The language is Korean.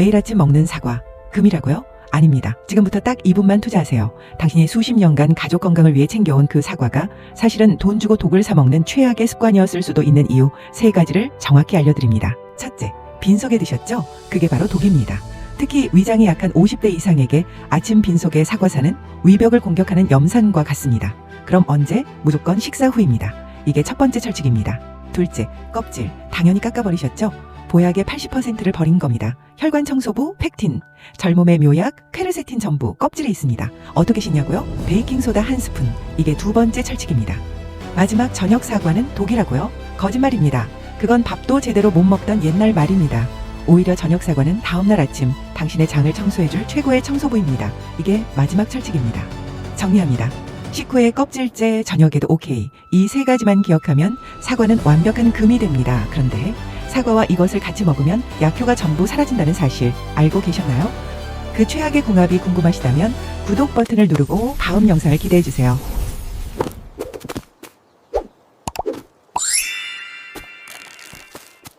매일 아침 먹는 사과. 금이라고요? 아닙니다. 지금부터 딱 2분만 투자하세요. 당신이 수십 년간 가족 건강을 위해 챙겨온 그 사과가 사실은 돈 주고 독을 사 먹는 최악의 습관이었을 수도 있는 이유 세 가지를 정확히 알려드립니다. 첫째, 빈속에 드셨죠? 그게 바로 독입니다. 특히 위장이 약한 50대 이상에게 아침 빈속의 사과사는 위벽을 공격하는 염산과 같습니다. 그럼 언제? 무조건 식사 후입니다. 이게 첫 번째 철칙입니다. 둘째, 껍질. 당연히 깎아버리셨죠? 보약의 80%를 버린 겁니다. 혈관 청소부 팩틴, 젊음의 묘약 퀘르세틴 전부 껍질에 있습니다. 어떻게 씻냐고요? 베이킹소다 한 스푼. 이게 두 번째 철칙입니다. 마지막 저녁 사과는 독이라고요? 거짓말입니다. 그건 밥도 제대로 못 먹던 옛날 말입니다. 오히려 저녁 사과는 다음날 아침 당신의 장을 청소해줄 최고의 청소부입니다. 이게 마지막 철칙입니다. 정리합니다. 식후에 껍질째, 저녁에도 오케이. 이 세 가지만 기억하면 사과는 완벽한 금이 됩니다. 그런데 사과와 이것을 같이 먹으면 약효가 전부 사라진다는 사실 알고 계셨나요? 그 최악의 궁합이 궁금하시다면 구독 버튼을 누르고 다음 영상을 기대해 주세요.